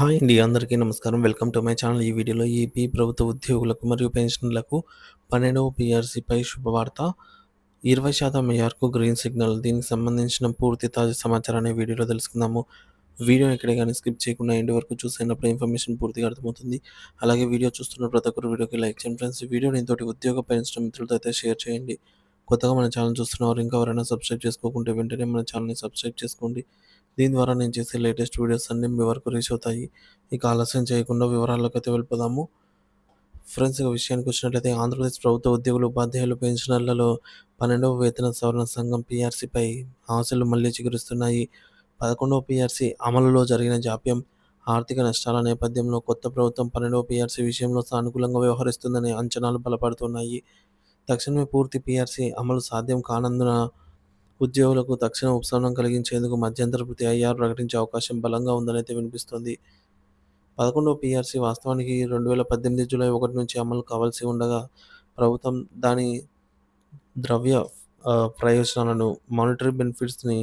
Hi అండి. అందరికీ నమస్కారం. Welcome to my channel. ఈ వీడియోలో ఏపీ ప్రభుత్వ ఉద్యోగులకు మరియు పెన్షన్లకు పన్నెండవ పీఆర్సీపై శుభవార్త. 20% మేరకు గ్రీన్ సిగ్నల్. దీనికి సంబంధించిన పూర్తి తాజా సమాచారాన్ని వీడియోలో తెలుసుకుందాము. వీడియోని ఎక్కడ కానీ స్కిప్ చేయకుండా ఎండ్ వరకు చూసినప్పుడు ఇన్ఫర్మేషన్ పూర్తిగా అర్థమవుతుంది. అలాగే వీడియో చూస్తున్న ప్రతి ఒక్కరు వీడియోకి లైక్ చేయండి ఫ్రెండ్స్. వీడియోని తోటి ఉద్యోగ పెన్షన్ మిత్రులతో అయితే షేర్ చేయండి. కొత్తగా మన ఛానల్ చూస్తున్నవారు ఇంకా ఎవరైనా సబ్స్క్రైబ్ చేసుకోకుంటే వెంటనే మన ఛానల్‌ని సబ్స్క్రైబ్ చేసుకోండి. దీని ద్వారా నేను చేసే లేటెస్ట్ వీడియోస్ అన్నీ మీ వరకు రీచ్ అవుతాయి. ఇక ఆలస్యం చేయకుండా వివరాల్లోకైతే వెళ్ళిపోదాము. ఫ్రెండ్స్ ఇక విషయానికి వచ్చినట్లయితే ఆంధ్రప్రదేశ్ ప్రభుత్వ ఉద్యోగులు, ఉపాధ్యాయులు, పెన్షనర్లలో 12వ వేతన సవరణ సంఘం పీఆర్సీపై ఆశలు మళ్ళీ చిగురిస్తున్నాయి. 11వ పీఆర్సీ అమలులో జరిగిన జాప్యం, ఆర్థిక నష్టాల నేపథ్యంలో కొత్త ప్రభుత్వం 12వ పీఆర్సీ విషయంలో సానుకూలంగా వ్యవహరిస్తుందనే అంచనాలు బలపడుతున్నాయి. తక్షణమే పూర్తి పీఆర్సీ అమలు సాధ్యం కానందున ఉద్యోగులకు తక్షణ ఉపశమనం కలిగించేందుకు మధ్యంతర భృతి ఐఆర్ ప్రకటించే అవకాశం బలంగా ఉందనైతే వినిపిస్తోంది. 11వ పీఆర్సీ వాస్తవానికి 2018 జూలై ఒకటి నుంచి అమలు కావాల్సి ఉండగా, ప్రభుత్వం దాని ద్రవ్య ప్రయోజనాలను మానిటరీ బెనిఫిట్స్‌ని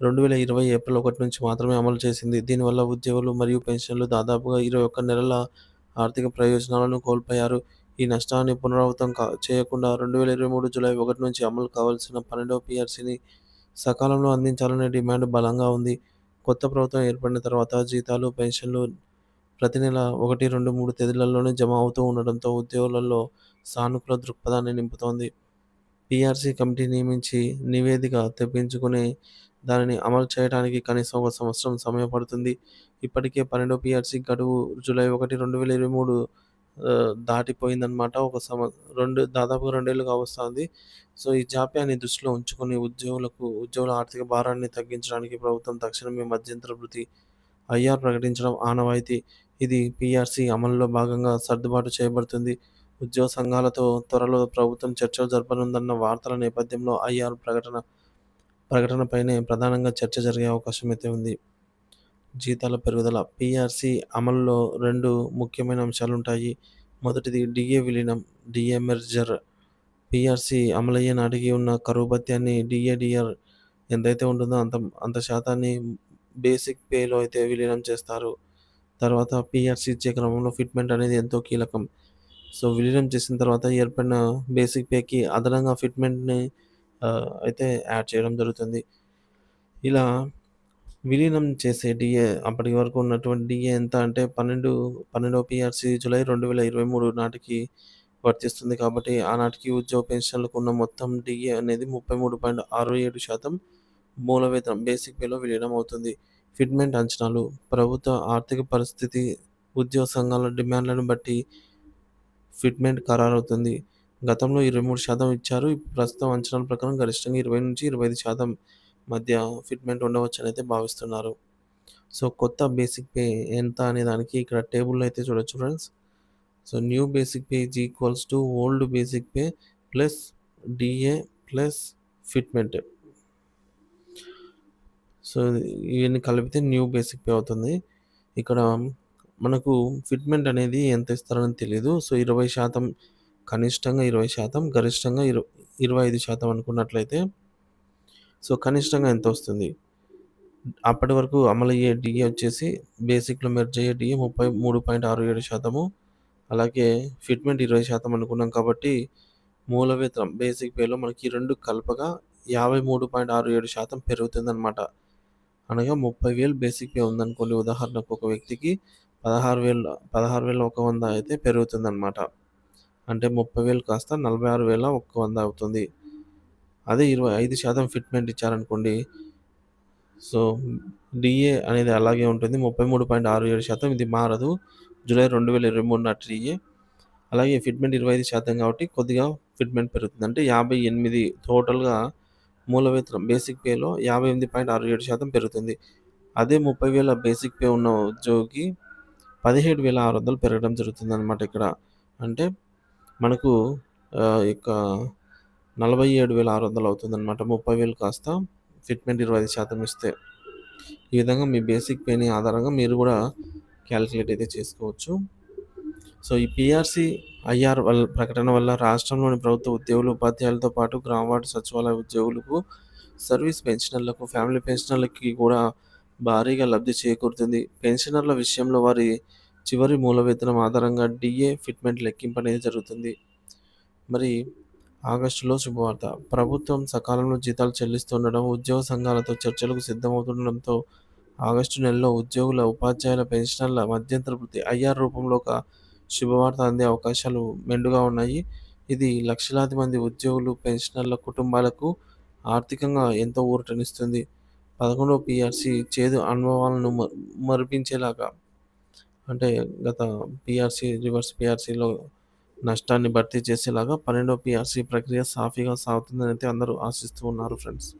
2020 ఏప్రిల్ ఒకటి నుంచి మాత్రమే అమలు చేసింది. దీనివల్ల ఉద్యోగులు మరియు పెన్షన్లు దాదాపుగా 21 నెలల ఆర్థిక ప్రయోజనాలను కోల్పోయారు. ఈ నష్టాన్ని పునరావృతం కా చేయకుండా 2023 జూలై ఒకటి నుంచి అమలు కావాల్సిన 12వ పీఆర్సీని సకాలంలో అందించాలనే డిమాండ్ బలంగా ఉంది. కొత్త ప్రభుత్వం ఏర్పడిన తర్వాత జీతాలు, పెన్షన్లు ప్రతి నెల 1, 2, 3 తేదీలలోనే జమ అవుతూ ఉండడంతో ఉద్యోగులలో సానుకూల దృక్పథాన్ని నింపుతోంది. పీఆర్సీ కమిటీ నియమించి నివేదిక తెప్పించుకుని దానిని అమలు చేయడానికి కనీసం ఒక సంవత్సరం సమయం పడుతుంది. ఇప్పటికే 12వ పీఆర్సీ గడువు జూలై ఒకటి రెండు వేల ఇరవై మూడు దాటిపోయిందన్నమాట. ఒక సంవ రెండు దాదాపు రెండేళ్ళుగా వస్తుంది సో, ఈ జాప్యాన్ని దృష్టిలో ఉంచుకొని ఉద్యోగులకు ఉద్యోగుల ఆర్థిక భారాన్ని తగ్గించడానికి ప్రభుత్వం తక్షణమే మధ్యంతర భృతి ఐఆర్ ప్రకటించడం ఆనవాయితీ. ఇది పీఆర్సీ అమలులో భాగంగా సర్దుబాటు చేయబడుతుంది. ఉద్యోగ సంఘాలతో త్వరలో ప్రభుత్వం చర్చలు జరపనుందన్న వార్తల నేపథ్యంలో ఐఆర్ ప్రకటన ప్రకటనపైనే ప్రధానంగా చర్చ జరిగే అవకాశం అయితే ఉంది. జీతాల పెరుగుదల పీఆర్సీ అమల్లో రెండు ముఖ్యమైన అంశాలు ఉంటాయి మొదటిది డిఏ విలీనం, డిఏ మెర్జర్. పీఆర్సీ అమలయ్యే నాటికి ఉన్న కరువు భత్యాన్ని డిఏడిఆర్ ఎంతైతే ఉంటుందో అంత అంత శాతాన్ని బేసిక్ పేలో అయితే విలీనం చేస్తారు. తర్వాత పీఆర్సీ ఇచ్చే క్రమంలో ఫిట్మెంట్ అనేది ఎంతో కీలకం. సో, విలీనం చేసిన తర్వాత ఏర్పడిన బేసిక్ పేకి అదనంగా ఫిట్మెంట్‌ని అయితే యాడ్ చేయడం జరుగుతుంది. ఇలా విలీనం చేసే డీఏ అప్పటి వరకు ఉన్నటువంటి డీఏ ఎంత అంటే 12 12వ పీఆర్సీ జూలై 2023 నాటికి వర్తిస్తుంది కాబట్టి ఆనాటికి ఉద్యోగ పెన్షన్‌లకు ఉన్న మొత్తం డిఏ అనేది 33.67% మూల వేతనం బేసిక్ పేలో విలీనం అవుతుంది. ఫిట్మెంట్ అంచనాలు ప్రభుత్వ ఆర్థిక పరిస్థితి, ఉద్యోగ సంఘాల డిమాండ్లను బట్టి ఫిట్మెంట్ ఖరారవుతుంది. గతంలో 23% ఇచ్చారు. ప్రస్తుతం అంచనాల ప్రకారం గరిష్టంగా 20-25% మధ్య ఫిట్మెంట్ ఉండవచ్చనైతే భావిస్తున్నారు. సో, కొత్త బేసిక్ పే ఎంత అనే దానికి ఇక్కడ టేబుల్‌లో అయితే చూడొచ్చు friends. So, new basic pay is equals to old basic pay plus DA plus fitment. So, ఇవన్నీ కలిపితే న్యూ బేసిక్ పే అవుతుంది. ఇక్కడ మనకు ఫిట్మెంట్ అనేది ఎంత ఇస్తారని తెలియదు సో, 20% కనిష్టంగా 20% గరిష్టంగా ఇరవై ఇరవై ఐదు శాతం అనుకున్నట్లయితే సో కనిష్టంగా ఎంత వస్తుంది? అప్పటి వరకు అమలయ్యే డిఏ వచ్చేసి బేసిక్లో మెర్జ్ అయ్యే డిఏ ముప్పై మూడు పాయింట్ ఆరు ఏడు శాతము అలాగే ఫిట్మెంట్ ఇరవై శాతం అనుకున్నాం కాబట్టి మూల వేతనం బేసిక్ పేలో మనకి రెండు కలపగా యాభై మూడు పాయింట్ ఆరు ఏడు శాతం పెరుగుతుందన్నమాట. అనగా ముప్పై వేలు బేసిక్ పే ఉందనుకోండి ఉదాహరణకు ఒక వ్యక్తికి పదహారు వేలు పదహారు వేల ఒక వంద అయితే పెరుగుతుందన్నమాట. అంటే ముప్పై వేలు కాస్త నలభై ఆరు వేల ఒక్క వంద అవుతుంది. అదే ఇరవై ఐదు శాతం ఫిట్మెంట్ ఇచ్చారనుకోండి సో డిఏ అనేది అలాగే ఉంటుంది. ముప్పై మూడు పాయింట్ ఆరు ఏడు శాతం ఇది మారదు. జూలై రెండు వేల ఇరవై మూడు నాటి డిఏ. అలాగే ఫిట్మెంట్ ఇరవై ఐదు శాతం కాబట్టి కొద్దిగా ఫిట్మెంట్ పెరుగుతుంది. అంటే యాభై ఎనిమిది టోటల్గా మూల వేతనం బేసిక్ పేలో యాభై ఎనిమిది పాయింట్ ఆరు ఏడు శాతం పెరుగుతుంది. అదే ముప్పై వేల బేసిక్ పే ఉన్న ఉద్యోగికి పదిహేడు వేల ఆరు వందలు పెరగడం జరుగుతుంది అనమాట ఇక్కడ. అంటే మనకు యొక్క నలభై ఏడు వేల ఆరు వందలు అవుతుందన్నమాట. 30,000 కాస్త ఫిట్మెంట్ 25% ఇస్తే. ఈ విధంగా మీ బేసిక్ పేని ఆధారంగా మీరు కూడా క్యాలిక్యులేట్ అయితే చేసుకోవచ్చు. సో, ఈ పిఆర్సి ఐఆర్ వల్ల ప్రకటన వల్ల రాష్ట్రంలోని ప్రభుత్వ ఉద్యోగులు, ఉపాధ్యాయులతో పాటు గ్రామ వార్డు సచివాలయ ఉద్యోగులకు, సర్వీస్ పెన్షనర్లకు, ఫ్యామిలీ పెన్షనర్లకి కూడా భారీగా లబ్ధి చేకూరుతుంది. పెన్షనర్ల విషయంలో వారి చివరి మూల వేతనం ఆధారంగా డీఏ ఫిట్‌మెంట్ లెక్కింపు అనేది జరుగుతుంది. మరి ఆగస్టులో శుభవార్త. ప్రభుత్వం సకాలంలో జీతాలు చెల్లిస్తుండడం, ఉద్యోగ సంఘాలతో చర్చలకు సిద్ధమవుతుండడంతో ఆగస్టు నెలలో ఉద్యోగుల, ఉపాధ్యాయుల, పెన్షనర్ల మధ్యంతర వృత్తి ఐఆర్ రూపంలో ఒక శుభవార్త అందే అవకాశాలు మెండుగా ఉన్నాయి. ఇది లక్షలాది మంది ఉద్యోగులు, పెన్షనర్ల కుటుంబాలకు ఆర్థికంగా ఎంతో ఊరటనిస్తుంది. పదకొండవ పీఆర్సీ చేదు అనుభవాలను మ మరిపించేలాగా అంటే గత పీఆర్సీ, రివర్స్ పీఆర్సీలో నష్టాన్ని భర్తీ చేసేలాగా పన్నెండో పిఆర్సీ ప్రక్రియ సాఫీగా సాగుతుందనైతే అందరూ ఆశిస్తూ ఉన్నారు ఫ్రెండ్స్.